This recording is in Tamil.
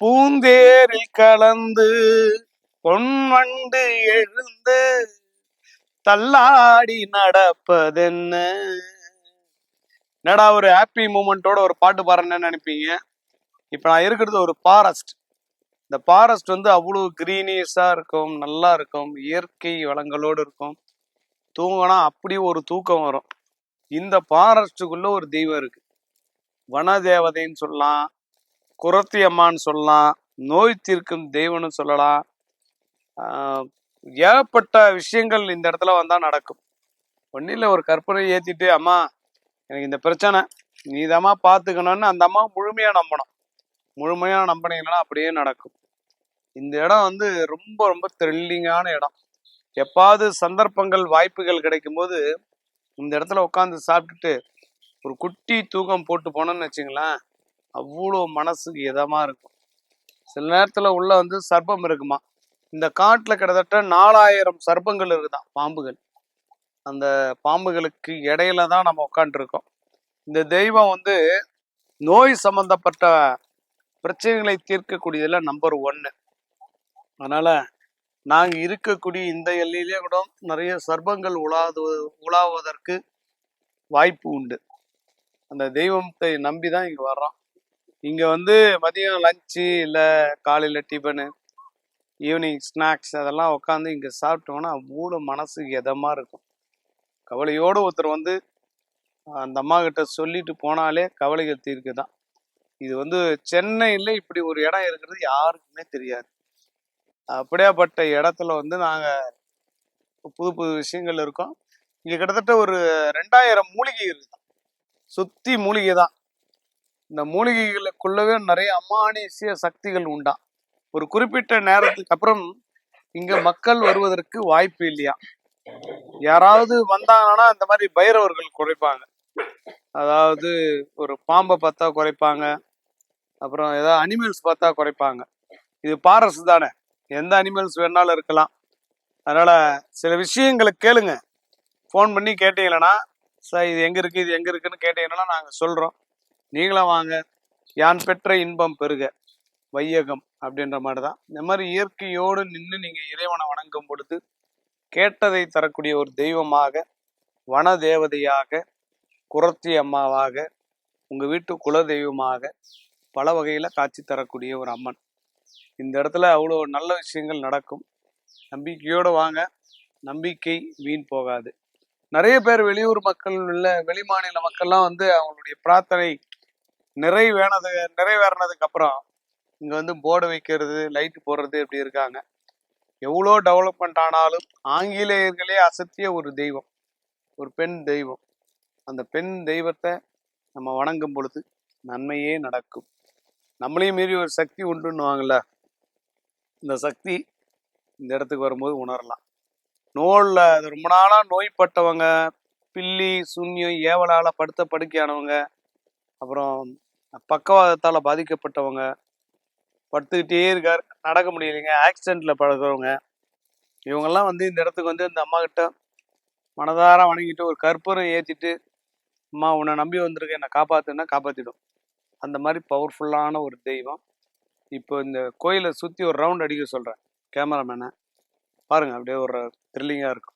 பூந்தேரில் கலந்து பொன்வண்டு எழுந்து தள்ளாடி நடப்பதென்ன? என்னடா ஒரு ஹாப்பி மூமெண்ட்டோட ஒரு பாட்டு பாருன்னு நினைப்பீங்க? இப்போ நான் இருக்கிறது ஒரு ஃபாரஸ்ட் இந்த ஃபாரஸ்ட் வந்து அவ்வளோ க்ரீனிஷாக இருக்கும் நல்லா இருக்கும் இயற்கை வளங்களோடு இருக்கும். தூங்கினா அப்படி ஒரு தூக்கம் வரும். இந்த ஃபாரஸ்ட்டுக்குள்ளே ஒரு தெய்வம் இருக்குது வனதேவதைன்னு சொல்லலாம் குரத்தி அம்மான்னு சொல்லலாம் நோய் தீர்க்கும் தெய்வம்னு சொல்லலாம். ஏகப்பட்ட விஷயங்கள் இந்த இடத்துல வந்தால் நடக்கும். ஒன்னில் ஒரு கற்பனை ஏற்றிட்டு அம்மா எனக்கு இந்த பிரச்சனை. நீதாம்மா பார்த்துக்கணும்னு அந்த அம்மா முழுமையாக நம்பணும். முழுமையாக நம்பினீங்கன்னா அப்படியே நடக்கும். இந்த இடம் வந்து ரொம்ப ரொம்ப த்ரில்லிங்கான இடம். எப்பாவது சந்தர்ப்பங்கள் வாய்ப்புகள் கிடைக்கும்போது இந்த இடத்துல உட்காந்து சாப்பிட்டுட்டு ஒரு குட்டி தூக்கம் போட்டு போனோம்னு வச்சுங்களேன் அவ்வளோ மனசுக்கு இதமாக இருக்கும். சில நேரத்தில் உள்ள வந்து சர்ப்பம் இருக்குமா? இந்த காட்டில் கிட்டத்தட்ட நாலாயிரம் சர்ப்பங்கள் இருக்குதான் பாம்புகள்? அந்த பாம்புகளுக்கு இடையில தான் நம்ம உட்காந்துருக்கோம் இந்த தெய்வம் வந்து நோய் சம்பந்தப்பட்ட பிரச்சனைகளை தீர்க்கக்கூடியதில் நம்பர் ஒன்று அதனால் நாங்கள் இருக்கக்கூடிய இந்த எல்லையிலே கூட நிறைய சர்ப்பங்கள் உலாது உலாவதற்கு வாய்ப்பு உண்டு. அந்த தெய்வத்தை நம்பி தான் இங்கே வர்றோம். இங்க வந்து மதியம் லஞ்சு இல்ல காலையில டிஃபனு ஈவினிங் ஸ்நாக்ஸ் அதெல்லாம் உட்காந்து இங்க சாப்பிட்டோம்னா மூணு மனசுக்கு எதமாக இருக்கும். கவலையோடு ஒருத்தர் வந்து அந்த அம்மா கிட்ட சொல்லிட்டு போனாலே கவலைகள் தீர்க்கு தான் இது வந்து சென்னையில் இப்படி ஒரு இடம் இருக்கிறது யாருக்குமே தெரியாது. அப்படியாப்பட்ட இடத்துல வந்து நாங்கள் புது புது விஷயங்கள் இருக்கோம். இங்கே கிட்டத்தட்ட ஒரு ரெண்டாயிரம் மூலிகை இருக்குது சுற்றி மூலிகை தான் இந்த மூலிகைகளுக்குள்ளவே நிறைய அமானுஷ்ய சக்திகள் உண்டா? ஒரு குறிப்பிட்ட நேரத்துக்கு அப்புறம் இங்க மக்கள் வருவதற்கு வாய்ப்பு இல்லையா? யாராவது வந்தாங்கன்னா இந்த மாதிரி பைரவர்கள் குறைப்பாங்க. அதாவது ஒரு பாம்பை பார்த்தா குறைப்பாங்க. அப்புறம் ஏதாவது அனிமல்ஸ் பார்த்தா குறைப்பாங்க. இது பாரஸ் தானே. எந்த அனிமல்ஸ் வேணாலும் இருக்கலாம். அதனால சில விஷயங்களை கேளுங்க. ஃபோன் பண்ணி கேட்டீங்கன்னா சார் இது எங்க இருக்கு? இது எங்க இருக்குன்னு கேட்டீங்கன்னா நாங்கள் சொல்றோம். நீங்களும் வாங்க. யான் பெற்ற இன்பம் பெருக. வையகம் அப்படின்ற மாதிரி தான் இந்த மாதிரி இயற்கையோடு நின்று நீங்கள் இறைவனை வணங்கும் பொழுது கேட்டதை தரக்கூடிய ஒரு தெய்வமாக வன தேவதையாக குரத்தி அம்மாவாக உங்கள் வீட்டு குல தெய்வமாக பல வகையில் காட்சி தரக்கூடிய ஒரு அம்மன். இந்த இடத்துல அவ்வளோ நல்ல விஷயங்கள் நடக்கும். நம்பிக்கையோடு வாங்க. நம்பிக்கை வீண் போகாது. நிறைய பேர் வெளியூர் மக்கள் இல்ல வெளிமாநில மக்கள்லாம் வந்து அவங்களுடைய பிரார்த்தனை நிறைவேனது நிறைவேறினதுக்கு அப்புறம் இங்க வந்து போர்டு வைக்கிறது லைட் போடுறது இப்படி இருக்காங்க. எவ்வளோ டெவலப்மெண்ட் ஆனாலும் ஆங்கிலேயர்களே அசத்திய ஒரு தெய்வம் ஒரு பெண் தெய்வம். அந்த பெண் தெய்வத்தை நம்ம வணங்கும் பொழுது நன்மையே நடக்கும். நம்மளையும் மீறி ஒரு சக்தி உண்டுன்னுவாங்கள்ல இந்த சக்தி இந்த இடத்துக்கு வரும்போது உணரலாம். நோலில் அது ரொம்ப நாளாக நோய்பட்டவங்க பில்லி சுண்ணியம் ஏவலால் படுத்த படுக்கையானவங்க அப்புறம் பக்கவாதத்தால் பாதிக்கப்பட்டவங்க படுத்துக்கிட்டே இருக்கார். நடக்க முடியலைங்க. ஆக்சிடெண்ட்டில் பழகிறவங்க. இவங்கெல்லாம் வந்து இந்த இடத்துக்கு வந்து இந்த அம்மா கிட்ட மனதார வணங்கிட்டு ஒரு கற்பூரம் ஏற்றிட்டு அம்மா உன்னை நம்பி வந்திருக்க என்னை காப்பாத்துன்னா காப்பாற்றிடும் அந்த மாதிரி பவர்ஃபுல்லான ஒரு தெய்வம். இப்போ இந்த கோயிலை சுற்றி ஒரு ரவுண்ட் அடிக்க சொல்கிறேன் கேமராமேனை பாருங்கள் அப்படியே ஒரு த்ரில்லிங்காக இருக்கும்.